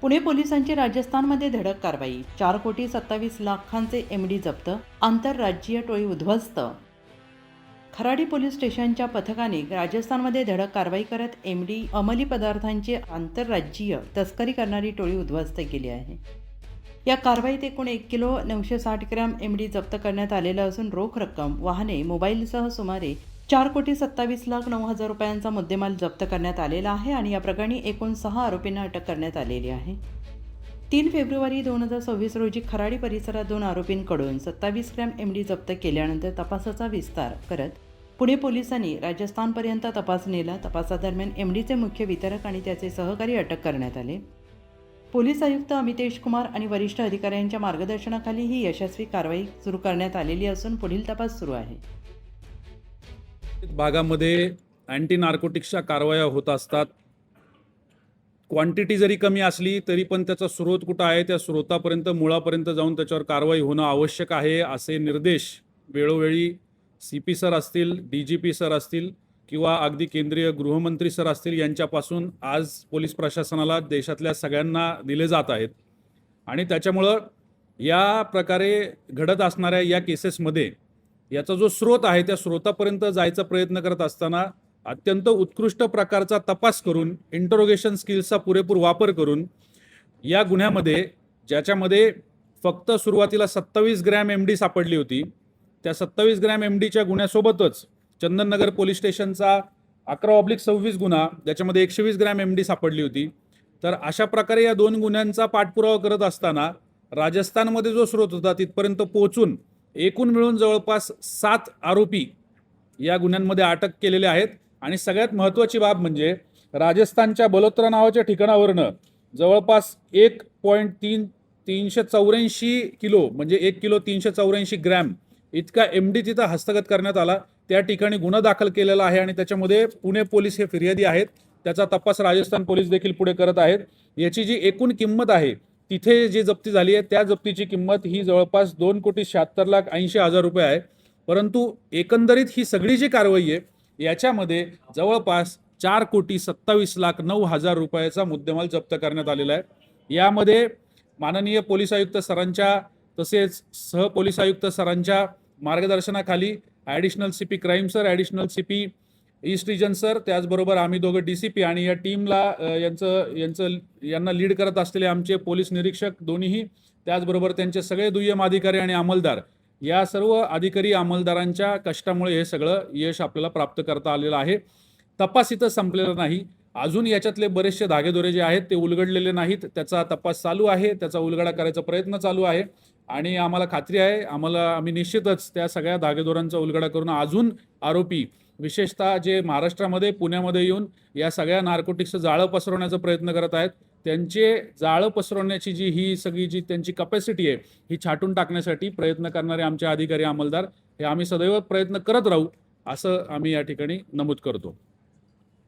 पुणे पोलिसांची राजस्थानमध्ये धडक कारवाई. चार कोटी सत्तावीस लाखांचे एम डी जप्त आंतरराज्यीय टोळी उद्ध्वस्त. खराडी पोलीस स्टेशनच्या पथकाने राजस्थानमध्ये धडक कारवाई करत एम डी अंमली पदार्थांची आंतरराज्यीय तस्करी करणारी टोळी उद्ध्वस्त केली आहे. या कारवाईत एकूण एक किलो नऊशे साठ ग्रॅम एमडी जप्त करण्यात आलेलं असून रोख रक्कम वाहने मोबाईलसह सुमारे चार कोटी सत्तावीस लाख नऊ हजार रुपयांचा मुद्देमाल जप्त करण्यात आलेला आहे आणि या प्रकरणी एकूण सहा आरोपींना अटक करण्यात आलेली आहे. तीन फेब्रुवारी दोन हजार सव्वीस रोजी खराडी परिसरात दोन आरोपींकडून सत्तावीस ग्रॅम एमडी जप्त केल्यानंतर तपासाचा विस्तार करत पुणे पोलिसांनी राजस्थानपर्यंत तपास नेला. तपासादरम्यान एमडीचे मुख्य वितरक आणि त्याचे सहकारी अटक करण्यात आले. पोलीस आयुक्त अमितेश कुमार आणि वरिष्ठ अधिकाऱ्यांच्या मार्गदर्शनाखाली ही यशस्वी कारवाई सुरू करण्यात आलेली असून पुढील तपास सुरू आहे. भागामध्ये अँटी नार्कोटिक्सच्या कारवाया होत असतात. क्वांटिटी जरी कमी असली तरी पण त्याचा स्रोत कुठं आहे? त्या स्रोतापर्यंत मुळापर्यंत जाऊन त्याच्यावर कारवाई होणं आवश्यक आहे असे निर्देश वेळोवेळी सी पी सर असतील डी जी पी सर असतील किंवा अगदी केंद्रीय गृहमंत्री सर असतील यांच्यापासून आज पोलीस प्रशासनाला देशातल्या सगळ्यांना दिले जात आहेत. आणि त्याच्यामुळं या प्रकारे घडत असणाऱ्या या केसेसमध्ये याचा जो स्रोत आहे त्या स्रोतापर्यंत जायचा प्रयत्न करत असताना अत्यंत उत्कृष्ट प्रकारचा तपास करून इंटरोगेशन स्किल्सचा पुरेपूर वापर करून या गुन्ह्यामध्ये ज्याच्यामध्ये फक्त सुरुवातीला सत्तावीस ग्रॅम एम डी सापडली होती त्या सत्तावीस ग्रॅम एम डीच्या गुन्ह्यासोबतच चंदननगर पोलीस स्टेशनचा अकरा ऑब्लिक सव्वीस गुन्हा ज्याच्यामध्ये एकशे वीस ग्रॅम एम डी सापडली होती. तर अशा प्रकारे या दोन गुन्ह्यांचा पाठपुरावा करत असताना राजस्थानमध्ये जो स्रोत होता तिथपर्यंत पोहोचून एकूण मिळून जवळपास सात आरोपी या गुन्ह्यांमध्ये अटक केलेले आहेत. आणि सगळ्यात महत्त्वाची बाब म्हणजे राजस्थानच्या बलोत्रा नावाच्या ठिकाणावरनं जवळपास एक पॉईंट तीन तीनशे चौऱ्याऐंशी किलो म्हणजे एक किलो तीनशे चौऱ्याऐंशी ग्रॅम इतका एम डी तिथं हस्तगत करण्यात आला. त्या ठिकाणी गुन्हा दाखल केलेला आहे आणि त्याच्यामध्ये पुणे पोलीस हे फिर्यादी आहेत. त्याचा तपास राजस्थान पोलीस देखील पुढे करत आहेत. याची जी एकूण किंमत आहे तिथे जी जप्ती झाली आहे त्या जप्तीची किंमत ही जवळपास दोन कोटी शहात्तर लाख ऐंशी हजार रुपये आहे. परंतु एकंदरीत ही सगळी जी कारवाई आहे याच्यामध्ये जवळपास चार कोटी सत्तावीस लाख नऊ हजार रुपयाचा मुद्देमाल जप्त करण्यात आलेला आहे. यामध्ये माननीय पोलीस आयुक्त सरांच्या तसेच सह पोलीस आयुक्त सरांच्या मार्गदर्शनाखाली additional C P crime sir additional C P east region sir त्याचबरोबर आम्ही दोघं डी सी पी आणि या टीमला यांचं यांचं यांना लीड करत असलेले आमचे पोलीस निरीक्षक दोन्हीही त्याचबरोबर त्यांचे सगळे दुय्यम अधिकारी आणि अंमलदार या सर्व अधिकारी अंमलदारांच्या कष्टामुळे हे सगळं यश आपल्याला प्राप्त करता आलेलं आहे. तपास इथं संपलेला नाही. अजून याच्यातले बरेचसे धागेदोरे जे आहेत ते उलगडलेले नाहीत. त्याचा तपास चालू आहे. त्याचा उलगडा करायचा प्रयत्न चालू आहे. आणि आम्हाला खात्री आहे आम्हाला आम्ही निश्चितच त्या सगळ्या धागेदोरांचा उलगडा करून अजून आरोपी विशेषतः जे महाराष्ट्रामध्ये पुण्यामध्ये येऊन या सगळ्या नार्कोटिक्सचं जाळं पसरवण्याचा प्रयत्न करत आहेत त्यांचे जाळं पसरवण्याची जी ही सगळी जी त्यांची कपॅसिटी आहे ही छाटून टाकण्यासाठी प्रयत्न करणारे आमचे अधिकारी अंमलदार हे आम्ही सदैव प्रयत्न करत राहू असं आम्ही या ठिकाणी नमूद करतो.